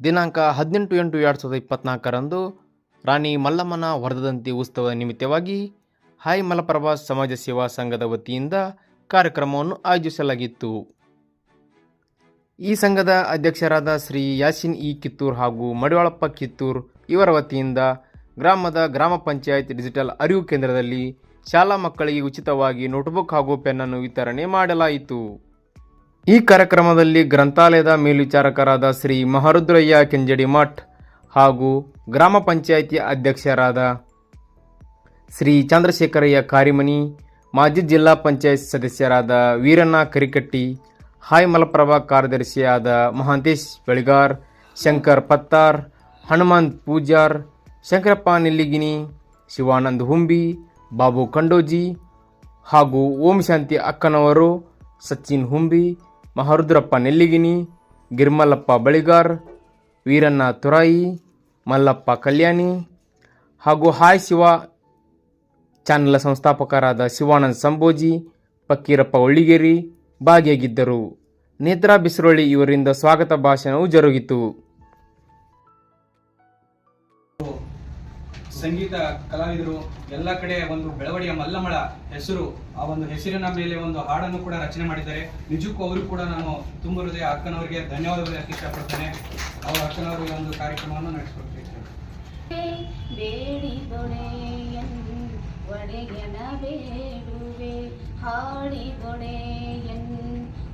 ದಿನಾಂಕ ಹದಿನೆಂಟು ಎಂಟು ಎರಡು ಸಾವಿರದ ಇಪ್ಪತ್ನಾಲ್ಕರಂದು ರಾಣಿ ಮಲ್ಲಮ್ಮನ ವರ್ಧದಂತಿ ಉತ್ಸವ ನಿಮಿತ್ತವಾಗಿ ಹಾಯ್ ಮಲಪ್ರಭಾ ಸಮಾಜ ಸೇವಾ ಸಂಘದ ವತಿಯಿಂದ ಕಾರ್ಯಕ್ರಮವನ್ನು ಆಯೋಜಿಸಲಾಗಿತ್ತು. ಈ ಸಂಘದ ಅಧ್ಯಕ್ಷರಾದ ಶ್ರೀ ಯಾಸಿನ್ ಇ ಕಿತ್ತೂರ್ ಹಾಗೂ ಮಡಿವಾಳಪ್ಪ ಕಿತ್ತೂರ್ ಇವರ ವತಿಯಿಂದ ಗ್ರಾಮದ ಗ್ರಾಮ ಪಂಚಾಯತ್ ಡಿಜಿಟಲ್ ಅರಿವು ಕೇಂದ್ರದಲ್ಲಿ ಶಾಲಾ ಮಕ್ಕಳಿಗೆ ಉಚಿತವಾಗಿ ನೋಟ್ಬುಕ್ ಹಾಗೂ ಪೆನ್ನನ್ನು ವಿತರಣೆ ಮಾಡಲಾಯಿತು. ಈ ಕಾರ್ಯಕ್ರಮದಲ್ಲಿ ಗ್ರಂಥಾಲಯದ ಮೇಲ್ವಿಚಾರಕರಾದ ಶ್ರೀ ಮಹರುದ್ರಯ್ಯ ಕೆಂಜಡಿ ಮಠ್ ಹಾಗೂ ಗ್ರಾಮ ಪಂಚಾಯಿತಿ ಅಧ್ಯಕ್ಷರಾದ ಶ್ರೀ ಚಂದ್ರಶೇಖರಯ್ಯ ಕಾರಿಮನಿ, ಮಾಜಿ ಜಿಲ್ಲಾ ಪಂಚಾಯತ್ ಸದಸ್ಯರಾದ ವೀರಣ್ಣ ಕರಿಕಟ್ಟಿ, ಹಾಯ್ ಮಲಪ್ರಭಾ ಕಾರ್ಯದರ್ಶಿಯಾದ ಮಹಾಂತೇಶ್ ಬೆಳಿಗಾರ್, ಶಂಕರ್ ಪತ್ತಾರ್, ಹನುಮಂತ್ ಪೂಜಾರ್, ಶಂಕರಪ್ಪ ನಿಲ್ಲಿಗಿನಿ ಶಿವಾನಂದ್ ಹುಂಬಿ, ಬಾಬು ಕಂಡೋಜಿ ಹಾಗೂ ಓಂ ಶಾಂತಿ ಅಕ್ಕನವರು ಸಚಿನ್ ಹುಂಬಿ ಮಹರುದ್ರಪ್ಪ ನೆಲ್ಲಿಗಿನಿ ಗಿರ್ಮಲ್ಲಪ್ಪ ಬಳಿಗಾರ್, ವೀರಣ್ಣ ತುರಾಯಿ, ಮಲ್ಲಪ್ಪ ಕಲ್ಯಾಣಿ ಹಾಗೂ ಹಾಯ್ ಶಿವ ಚಾನೆಲ್ ಸಂಸ್ಥಾಪಕರಾದ ಶಿವಾನಂದ್ ಸಂಭೋಜಿ ಫಕ್ಕೀರಪ್ಪ ಒಳ್ಳಿಗೇರಿ ಭಾಗಿಯಾಗಿದ್ದರು. ನೇತ್ರಾ ಬಿಸ್ರೊಳ್ಳಿ ಇವರಿಂದ ಸ್ವಾಗತ ಭಾಷಣವು ಜರುಗಿತು. ಸಂಗೀತ ಕಲಾವಿದರು ಎಲ್ಲ ಕಡೆ ಒಂದು ಬೆಳವಣಿಗೆ ಮಲ್ಲಮಳ ಹೆಸರು, ಆ ಒಂದು ಹೆಸರಿನ ಮೇಲೆ ಒಂದು ಹಾಡನ್ನು ಕೂಡ ರಚನೆ ಮಾಡಿದ್ದಾರೆ. ನಿಜಕ್ಕೂ ಅವರು ಕೂಡ ನಾನು ತುಂಬ ಹೃದಯ ಅಕ್ಕನವರಿಗೆ ಧನ್ಯವಾದಗಳು ಹೇಳಕ್ಕೆ ಇಷ್ಟಪಡ್ತೇನೆ. ಅವರ ಅಕ್ಕನವರಿಗೆ ಒಂದು ಕಾರ್ಯಕ್ರಮವನ್ನು ನಡೆಸ್ಕೊಡ್ತೀನಿ.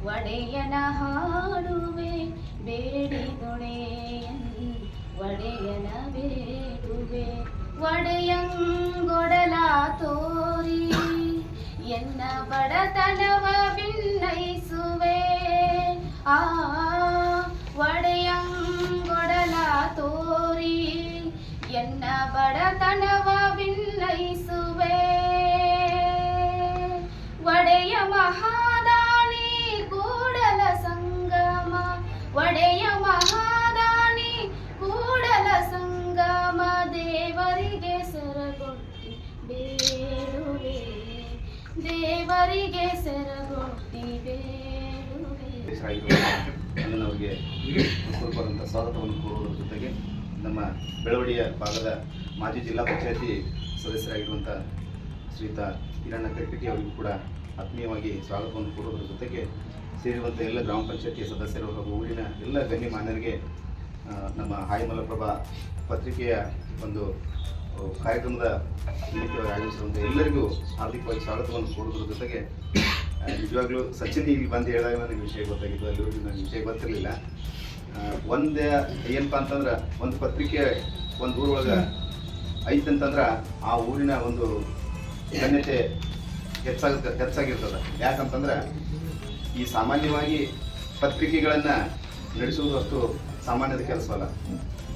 ಒಡೆಯನ ಹಾಡುವೆ. ಬೇಡಿದೊಡೆಯನ್ ಒಡೆಯನ ಬೇಡುವೆ. ಒಡೆಯಂಗೊಡಲ ತೋರಿ ಎನ್ನ ಬಡತನವ ಬೇಡುವೆ ಅಣ್ಣನವರಿಗೆ ಹೃತ್ಪೂರ್ವಕವಾದಂಥ ಸ್ವಾಗತವನ್ನು ಕೋರುವುದರ ಜೊತೆಗೆ ನಮ್ಮ ಬೆಳವಡಿಯ ಭಾಗದ ಮಾಜಿ ಜಿಲ್ಲಾ ಪಂಚಾಯತಿ ಸದಸ್ಯರಾಗಿರುವಂಥ ಶ್ರೀತ ಹಿರಣ್ಣ ಕರಿಕಟ್ಟಿ ಅವರಿಗೂ ಕೂಡ ಆತ್ಮೀಯವಾಗಿ ಸ್ವಾಗತವನ್ನು ಕೋರುವುದರ ಜೊತೆಗೆ ಸೇರಿರುವಂಥ ಎಲ್ಲ ಗ್ರಾಮ ಪಂಚಾಯತಿಯ ಸದಸ್ಯರು ಹಾಗೂ ಊರಿನ ಎಲ್ಲ ಗಣ್ಯಮಾನ್ಯರಿಗೆ ನಮ್ಮ ಹಾಯಿಮಲಪ್ರಭಾ ಪತ್ರಿಕೆಯ ಒಂದು ಕಾರ್ಯಕ್ರಮದ ನಿಮಿತ್ತವಾಗಿ ಆಯೋಜಿಸಿರುವಂಥ ಎಲ್ಲರಿಗೂ ಹಾರ್ದಿಕವಾಗಿ ಸ್ವಾಗತವನ್ನು ಕೋರುವುದರ ಜೊತೆಗೆ ನಿಜವಾಗ್ಲೂ ಸಚಿನ್ ಇಲ್ಲಿ ಬಂದು ಹೇಳಿದಾಗ ನನಗೆ ವಿಷಯ ಗೊತ್ತಾಗಿತ್ತು. ಅಲ್ಲಿವರೆಗೂ ನನಗೆ ವಿಷಯ ಗೊತ್ತಿರಲಿಲ್ಲ. ಒಂದೇ ಏನಪ್ಪ ಅಂತಂದ್ರೆ, ಒಂದು ಪತ್ರಿಕೆ, ಒಂದು ಊರೊಳಗೆ ಅಂತಂದ್ರೆ ಆ ಊರಿನ ಒಂದು ಧನ್ಯತೆ ಹೆಚ್ಚಾಗುತ್ತೆ ಹೆಚ್ಚಾಗಿರ್ತದೆ. ಯಾಕಂತಂದ್ರೆ, ಈ ಸಾಮಾನ್ಯವಾಗಿ ಪತ್ರಿಕೆಗಳನ್ನು ನಡೆಸುವುದು ಅಷ್ಟು ಸಾಮಾನ್ಯದ ಕೆಲಸವಲ್ಲ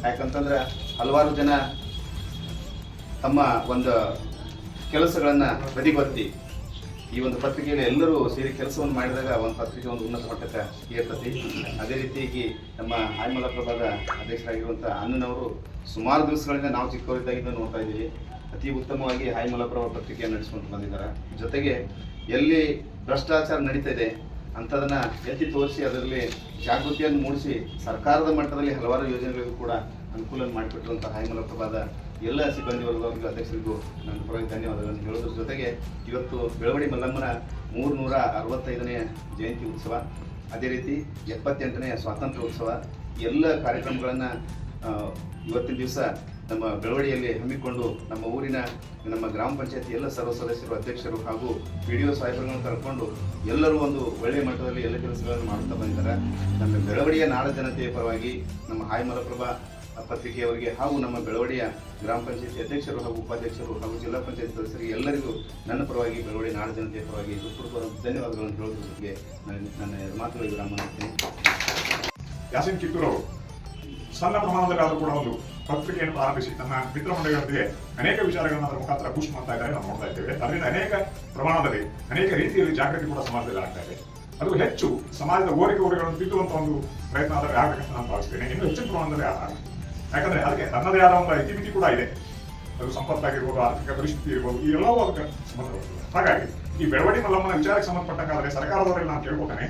ಯಾಕಂತಂದ್ರೆ, ಹಲವಾರು ಜನ ತಮ್ಮ ಒಂದು ಕೆಲಸಗಳನ್ನು ಬದಿಗೊತ್ತಿ ಈ ಒಂದು ಪತ್ರಿಕೆಯಲ್ಲಿ ಎಲ್ಲರೂ ಸೇರಿ ಕೆಲಸವನ್ನು ಮಾಡಿದಾಗ ಒಂದು ಪತ್ರಿಕೆ ಒಂದು ಉನ್ನತ ಮಟ್ಟಕ್ಕೆ ಏರ್ತತಿ. ಅದೇ ರೀತಿಯಾಗಿ ನಮ್ಮ ಆಯ್ಮಲ ಪ್ರಭಾದ ಅಧ್ಯಕ್ಷರಾಗಿರುವಂಥ ಅಣ್ಣನವರು ಸುಮಾರು ದಿವಸಗಳಿಂದ ನಾವು ಚಿಕ್ಕವರಿದ್ದಾಗಿಂದ ನೋಡ್ತಾ ಇದ್ದೀವಿ. ಅತಿ ಉತ್ತಮವಾಗಿ ಹಾಯ್ಮಲ ಪ್ರಭಾ ಪತ್ರಿಕೆಯನ್ನು ನಡೆಸ್ಕೊಂಡು ಬಂದಿದ್ದಾರೆ. ಜೊತೆಗೆ ಎಲ್ಲಿ ಭ್ರಷ್ಟಾಚಾರ ನಡೀತಾ ಇದೆ ಅಂಥದನ್ನ ಎತ್ತಿ ತೋರಿಸಿ ಅದರಲ್ಲಿ ಜಾಗೃತಿಯನ್ನು ಮೂಡಿಸಿ ಸರ್ಕಾರದ ಮಟ್ಟದಲ್ಲಿ ಹಲವಾರು ಯೋಜನೆಗಳಿಗೂ ಕೂಡ ಅನುಕೂಲ ಮಾಡಿಕೊಟ್ಟಿರುವಂಥ ಹಾಯ್ಮಲ ಪ್ರಭಾದ ಎಲ್ಲ ಸಿಬ್ಬಂದಿ ವರ್ಗ ಅಧ್ಯಕ್ಷರಿಗೂ ನನ್ನ ಪರವಾಗಿ ಧನ್ಯವಾದಗಳನ್ನು ಹೇಳೋದ್ರ ಜೊತೆಗೆ ಇವತ್ತು ಬೆಳವಡಿ ಮಲ್ಲಮ್ಮನ ಮೂರ್ನೂರ ಅರವತ್ತೈದನೇ ಜಯಂತಿ ಉತ್ಸವ, ಅದೇ ರೀತಿ ಎಪ್ಪತ್ತೆಂಟನೇ ಸ್ವಾತಂತ್ರ್ಯ ಉತ್ಸವ, ಎಲ್ಲ ಕಾರ್ಯಕ್ರಮಗಳನ್ನು ಇವತ್ತಿನ ದಿವಸ ನಮ್ಮ ಬೆಳವಡಿಯಲ್ಲಿ ಹಮ್ಮಿಕೊಂಡು ನಮ್ಮ ಊರಿನ, ನಮ್ಮ ಗ್ರಾಮ ಪಂಚಾಯತಿ ಎಲ್ಲ ಸರ್ವ ಸದಸ್ಯರು, ಅಧ್ಯಕ್ಷರು ಹಾಗೂ ಪಿ ಡಿ ಒ ಸಾಹೇಬರುಗಳನ್ನು ಕರ್ಕೊಂಡು ಎಲ್ಲರೂ ಒಂದು ಒಳ್ಳೆಯ ಮಟ್ಟದಲ್ಲಿ ಎಲ್ಲ ಕೆಲಸಗಳನ್ನು ಮಾಡುತ್ತಾ ಬಂದಿದ್ದಾರೆ. ನಮ್ಮ ಬೆಳವಡಿಯ ನಾಡ ಜನತೆಯ ಪರವಾಗಿ ನಮ್ಮ ಹಾಯ್ ಮಲಪ್ರಭಾ ಪತ್ರಿಕೆಯವರಿಗೆ ಹಾಗೂ ನಮ್ಮ ಬೆಳವಡಿಯ ಗ್ರಾಮ ಪಂಚಾಯತಿ ಅಧ್ಯಕ್ಷರು ಹಾಗೂ ಉಪಾಧ್ಯಕ್ಷರು ಹಾಗೂ ಜಿಲ್ಲಾ ಪಂಚಾಯತ್ ಸದಸ್ಯರಿಗೆ ಎಲ್ಲರಿಗೂ ನನ್ನ ಪರವಾಗಿ ಬೆಳವಡಿ ನಾಡ ಜನತೆಯ ಪರವಾಗಿ ಹೃತ್ಪೂರ್ವಕ ಧನ್ಯವಾದಗಳನ್ನು ಹೇಳುವುದಕ್ಕೆ ನನ್ನ ಎರಡು ಮಾತುಗಳಿಗೆ ವಿರಾಮ ಮಾಡ್ತೀನಿ. ಯಾಸಿನ್ ಕಿತ್ತೂರು ಅವರು ಸಣ್ಣ ಪ್ರಮಾಣದಲ್ಲಾದರೂ ಕೂಡ ಒಂದು ಪತ್ರಿಕೆಯನ್ನು ಪ್ರಾರಂಭಿಸಿ. ತನ್ನ ಮಿತ್ರ ಮಂಡಳಿಗಳೊಂದಿಗೆ ಅನೇಕ ವಿಚಾರಗಳನ್ನು ಅದರ ಮುಖಾಂತರ ಪುಷ್ ಮಾಡ್ತಾ ಇದ್ದಾರೆ, ನಾವು ನೋಡ್ತಾ ಇದ್ದೇವೆ. ಅದರಿಂದ ಅನೇಕ ಪ್ರಮಾಣದಲ್ಲಿ, ಅನೇಕ ರೀತಿಯಲ್ಲಿ ಜಾಗೃತಿ ಕೂಡ ಸಮಾಜದಲ್ಲಿ ಆಗ್ತಾ ಇದೆ. ಅದು ಹೆಚ್ಚು ಸಮಾಜದ ಓರಿಕೆ ಓರಿಗಳನ್ನು ತಿದ್ದುವಂತಹ ಒಂದು ಪ್ರಯತ್ನ ಆದರೆ ಆಗಬೇಕಂತ ನಾನು ಭಾವಿಸ್ತೇನೆ. ಇನ್ನು ಹೆಚ್ಚಿನ ಪ್ರಮಾಣದಲ್ಲಿ ಆಗ ಯಾಕಂದ್ರೆ ಅದಕ್ಕೆ ತನ್ನದೇ ಆದ ಒಂದು ಇತಿಮಿತಿ ಕೂಡ ಇದೆ. ಅದು ಸಂಪತ್ತಾಗಿರ್ಬೋದು, ಆರ್ಥಿಕ ಪರಿಸ್ಥಿತಿ ಇರ್ಬೋದು ಈ ಎಲ್ಲವೂ ಅದಕ್ಕೆ ಹಾಗಾಗಿ ಈ ಬೆಳವಣಿಗೆ ಮಲ್ಲಮ್ಮನ ವಿಚಾರಕ್ಕೆ ಸಂಬಂಧಪಟ್ಟಂಗಾದ್ರೆ ಸರ್ಕಾರದವರೆಲ್ಲ ನಾನು ಕೇಳ್ಕೊತೇನೆ.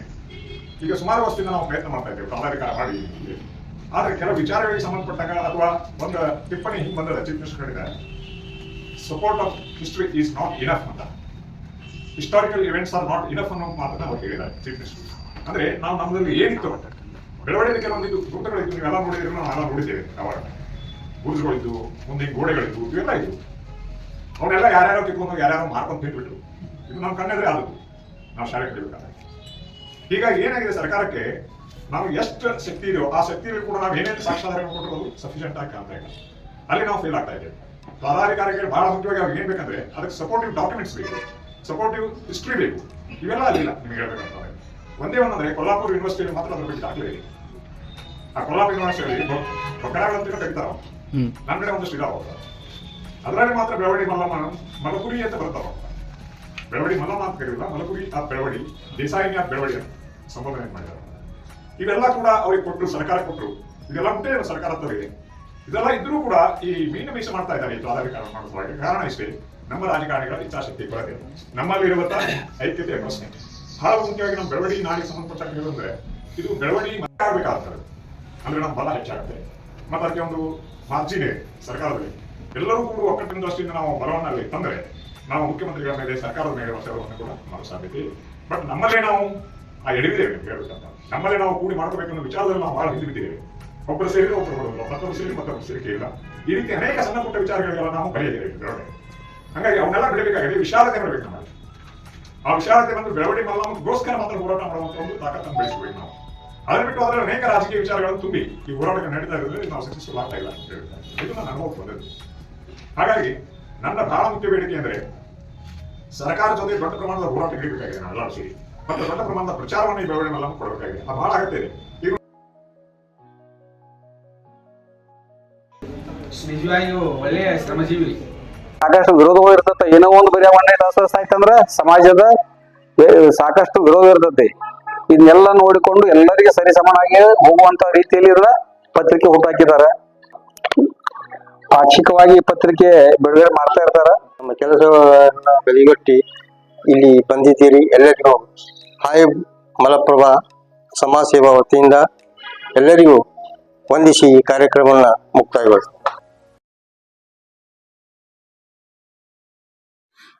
ಈಗ ಸುಮಾರು ವರ್ಷದಿಂದ ನಾವು ಪ್ರಯತ್ನ ಮಾಡ್ತಾ ಇದ್ದೇವೆ ಪ್ರಾಧಿಕಾರ ಮಾಡಿ ಆದ್ರೆ ಕೆಲವು ವಿಚಾರಗಳಿಗೆ ಸಂಬಂಧಪಟ್ಟಾಗ ಅಥವಾ ಒಂದು ಟಿಪ್ಪಣಿ ಹಿಂಗೆ ಬಂದದ chief minister support of history is not enough ಅಂತ. Historical events are not enough ಅನ್ನೋ ಮಾತನ್ನ ಅವ್ರು ಹೇಳಿದ್ದಾರೆ ಚೀಫ್ ಮಿನಿಸ್ಟರ್ ಅಂದ್ರೆ ನಾವು ನಮ್ಮಲ್ಲಿ ಏನಿತ್ತು? ಬೆಳವಣಿಗೆ ಕೆಲವೊಂದು ವೃತ್ತಗಳಿತ್ತು ನೀವೆಲ್ಲ ನೋಡಿದ್ರೆ ಎಲ್ಲ ನೋಡಿದ್ದೇವೆ ಅವಾಗ ಗುರುಜುಗಳಿದ್ದು ಮುಂದೆ ಗೋಡೆಗಳಿದ್ದು, ಇವೆಲ್ಲ ಇತ್ತು ಅವನ್ನೆಲ್ಲ ಯಾರ್ಯಾರೋ ತಿಕ್ಕೊಂಡು ಯಾರ್ಯಾರೋ ಮಾರ್ಕೊಂಡು ತಿಂದ್ಬಿಟ್ರು. ಇದು ನಮ್ಮ ಕಣ್ಣೆದ್ರೆ ಆದದ್ದು. ನಾವು ಶಾಲೆ ಕಲಿಬೇಕಾದ್ರೆ. ಹೀಗಾಗಿ ಏನಾಗಿದೆ ಸರ್ಕಾರಕ್ಕೆ, ನಾವು ಎಷ್ಟು ಶಕ್ತಿ ಇದೆಯೋ, ಆ ಶಕ್ತಿಯಲ್ಲಿ ಕೂಡ ನಾವು ಏನೇನು ಸಾಕ್ಷಾಧಾರ ಕೊಟ್ಟಿರೋದು ಸಫಿಷಿಯಂಟ್ ಆಗಿ ಕಾಣ್ತಾ ಇಲ್ಲ. ಅಲ್ಲಿ ನಾವು ಫೇಲ್ ಆಗ್ತಾ ಇದ್ದೇವೆ. ಪದಾಧಿಕಾರಿಗಳು ಬಹಳ ಮುಖ್ಯವಾಗಿ ಅವ್ರಿಗೆ ಏನ್ ಬೇಕಂದ್ರೆ, ಅದಕ್ಕೆ ಸಪೋರ್ಟಿವ್ ಡಾಕ್ಯುಮೆಂಟ್ಸ್ ಬೇಕು. ಸಪೋರ್ಟಿವ್ ಹಿಸ್ಟ್ರಿ ಬೇಕು. ಇವೆಲ್ಲ ಅಲ್ಲಿಲ್ಲ. ನಿಮ್ಗೆ ಹೇಳ್ಬೇಕಂತಂದ್ರೆ ಒಂದೇ ಒಂದಂದ್ರೆ ಕೊಲ್ಲಾಪುರ ಯೂನಿವರ್ಸಿಟಿಯಲ್ಲಿ ಮಾತ್ರ ಅದ್ರ ಬಗ್ಗೆ ದಾಖಲೆ ಇದೆ ಆ ಕೊಲ್ಲಾಪುರ ಯೂನಿವರ್ಸಿಟಿಯಲ್ಲಿ ಬೊಕ್ಕಡಗಳಂತ ತೆಗಿತಾರ ನನ್ನ ಕಡೆ ಒಂದಷ್ಟು ಇದಾವ. ಅದರಲ್ಲಿ ಮಾತ್ರ ಬೆಳವಣಿ ಮಲ್ಲಮ್ಮ ಮಲಪುರಿ ಅಂತ ಬರ್ತಾವ ಬೆಳವಡಿ ಮಲ್ಲಮ್ಮ ಅಂತ ಕರೆಯುಲ್ಲ ಮಲಪುರಿ ಆ ಬೆಳವಣಿ ದೇಸಾಯಿನಿ ಆ ಬೆಳವಡಿ ಅಂತ ಸಂಬೋಧನೆ ಮಾಡಿದ್ದಾರೆ. ಇವೆಲ್ಲ ಕೂಡ ಅವ್ರಿಗೆ ಕೊಟ್ಟರು ಸರ್ಕಾರ ಕೊಟ್ಟರು ಇದೆಲ್ಲ ಉಂಟೆ ಸರ್ಕಾರ ಹತ್ರ ಇದೆ ಇದೆಲ್ಲ ಇದ್ರೂ ಕೂಡ ಈ ಮೀನು ಮೀಸ ಮಾಡ್ತಾ ಇದ್ದಾರೆ ಈ ಪ್ರಾಧಿಕಾರ ಮಾಡೋದ್ರೊಳಗೆ ಕಾರಣ ಇಷ್ಟೇ ನಮ್ಮ ರಾಜಕಾರಣಿಗಳ ಇಚ್ಛಾಶಕ್ತಿ ಕೊರತೆ. ನಮ್ಮಲ್ಲಿರುವಂತಹ ಐಕ್ಯತೆಯ ಪ್ರಶ್ನೆ ಮುಖ್ಯವಾಗಿ ನಮ್ಮ ಬೆಳವಣಿಗೆ ನಾಡಿಗೆ ಸಂಬಂಧಪಟ್ಟ ಹೇಳಿದ್ರೆ ಇದು ಬೆಳವಣಿಗೆ ಮಾಡಬೇಕಾಗ್ತದೆ. ಅಂದ್ರೆ ನಮ್ಮ ಬಲ ಹೆಚ್ಚಾಗುತ್ತೆ ಮತ್ತೆ ಅದಕ್ಕೆ ಒಂದು ಮಾರ್ಜಿನ್ ಇದೆ ಸರ್ಕಾರದಲ್ಲಿ. ಎಲ್ಲರೂ ಕೂಡ ಒಕ್ಕಟ್ಟಿನ ದೃಷ್ಟಿಯಿಂದ ನಾವು ಬಲವನ್ನಲ್ಲಿ ತಂದ್ರೆ ನಾವು ಮುಖ್ಯಮಂತ್ರಿಗಳ ಮೇಲೆ, ಸರ್ಕಾರದ ಮೇಲೆ ಒತ್ತಡವನ್ನು ಕೂಡ ಮಾಡೋ ಸಾಧ್ಯತೆ ಬಟ್ ನಮ್ಮಲ್ಲೇ ನಾವು ಆ ಎಡವಿದ್ದೇವೆ ಹೇಳಬೇಕಂತ ನಮ್ಮಲ್ಲೇ ನಾವು ಕೂಡಿ ಮಾಡ್ಕೋಬೇಕು ಅನ್ನೋ ವಿಚಾರದಲ್ಲಿ ನಾವು ಬಹಳ ಹಿಂದಿಬಿದ್ದೇವೆ ಒಬ್ಬರು ಸೇರಿದ್ರೆ ಒಬ್ಬರು ಕೊಡೋದಿಲ್ಲ ಮತ್ತೊಬ್ಬರು ಸೇರಿ ಮತ್ತೊಬ್ಬರು ಸೇರಿಕೆ ಇಲ್ಲ. ಈ ರೀತಿ ಅನೇಕ ಸಣ್ಣ ಪುಟ್ಟ ವಿಚಾರಗಳಿಗೆಲ್ಲ ನಾವು ಬರೆಯಲಿದ್ದೇವೆ ಬೆಳವಣಿಗೆ ಹಾಗಾಗಿ ಅವನ್ನೆಲ್ಲ ಬಿಡಬೇಕಾಗಿದೆ. ವಿಶಾಲತೆ ಬರಬೇಕು ನಮ್ಮಲ್ಲಿ. ಆ ವಿಚಾರಕ್ಕೆ ಬಂದು ಬೆಳವಣಿಗೆ ಗೋಸ್ಕರ ಮಾತ್ರ ಹೋರಾಟ ಮಾಡುವಂತ ಒಂದು ತಾಕತ್ತನ್ನು ಬೆಳೆಸಬೇಕು ನಾವು. ಅದನ್ನ ಬಿಟ್ಟು ಅದರ ಅನೇಕ ರಾಜಕೀಯ ವಿಚಾರಗಳನ್ನು ತುಂಬಿ ಈ ಹೋರಾಟಕ್ಕೆ ನಡೀತಾ ಇರೋದ್ರೆ ನಾವು ಸಕ್ಸಸ್ಫುಲ್ ಆಗ್ತಾ ಇಲ್ಲ ಅಂತ ಹೇಳ್ತಾರೆ ಇದು ನನ್ನ ಅನುಭವ ಬಂದದ್ದು. ಹಾಗಾಗಿ ನನ್ನ ಬಹಳ ಮುಖ್ಯ ಬೇಡಿಕೆ ಅಂದ್ರೆ ಸರ್ಕಾರ ಜೊತೆ ದೊಡ್ಡ ಪ್ರಮಾಣದ ಹೋರಾಟ ಹಿಡಿಬೇಕಾಗಿದೆ ನಾವೆಲ್ಲರೂ ಸೇರಿ. ಮತ್ತು ದೊಡ್ಡ ಪ್ರಮಾಣದ ಪ್ರಚಾರವನ್ನು ಈ ಬೆಳವಣಿಗೆ ಮೇಲೆ ಕೊಡಬೇಕಾಗಿದೆ. ಅದು ಬಹಳ ಅಗತ್ಯ ಇದೆ. ನಿಜವಾಗಿಯೂ ಒಳ್ಳೆಯ ಶ್ರಮಜೀವಿ. ಸಾಕಷ್ಟು ವಿರೋಧಗಳು ಇರ್ತೈತೆ. ಏನೋ ಒಂದು ಬರೀ ಒನ್ ನೈಟ್ ಆಯ್ತಂದ್ರ ಸಮಾಜದ ಸಾಕಷ್ಟು ವಿರೋಧ ಇರ್ತೈತಿ. ಇದನ್ನೆಲ್ಲ ನೋಡಿಕೊಂಡು ಎಲ್ಲರಿಗೆ ಸರಿ ಸಮಾನಾಗಿ ಹೋಗುವಂತ ರೀತಿಯಲ್ಲಿ ಇರುವ ಪತ್ರಿಕೆ ಹುಟ್ಟಾಕಿದ್ದಾರೆ. ಪಾಕ್ಷಿಕವಾಗಿ ಪತ್ರಿಕೆ ಬಿಡುಗಡೆ ಮಾಡ್ತಾ ಇರ್ತಾರ. ನಮ್ಮ ಕೆಲಸವನ್ನ ಬೆಳಿಗಟ್ಟಿ ಇಲ್ಲಿ ಬಂದಿದ್ದೀರಿ ಎಲ್ಲರಿಗೂ. ಹಾಯ್ ಮಲಪ್ರಭಾ ಸಮಾಜ ಸೇವಾ ವತಿಯಿಂದ ಎಲ್ಲರಿಗೂ ವಂದಿಸಿ ಈ ಕಾರ್ಯಕ್ರಮವನ್ನು ಮುಕ್ತಾಯಗೊಳಿಸ್ತೀನಿ.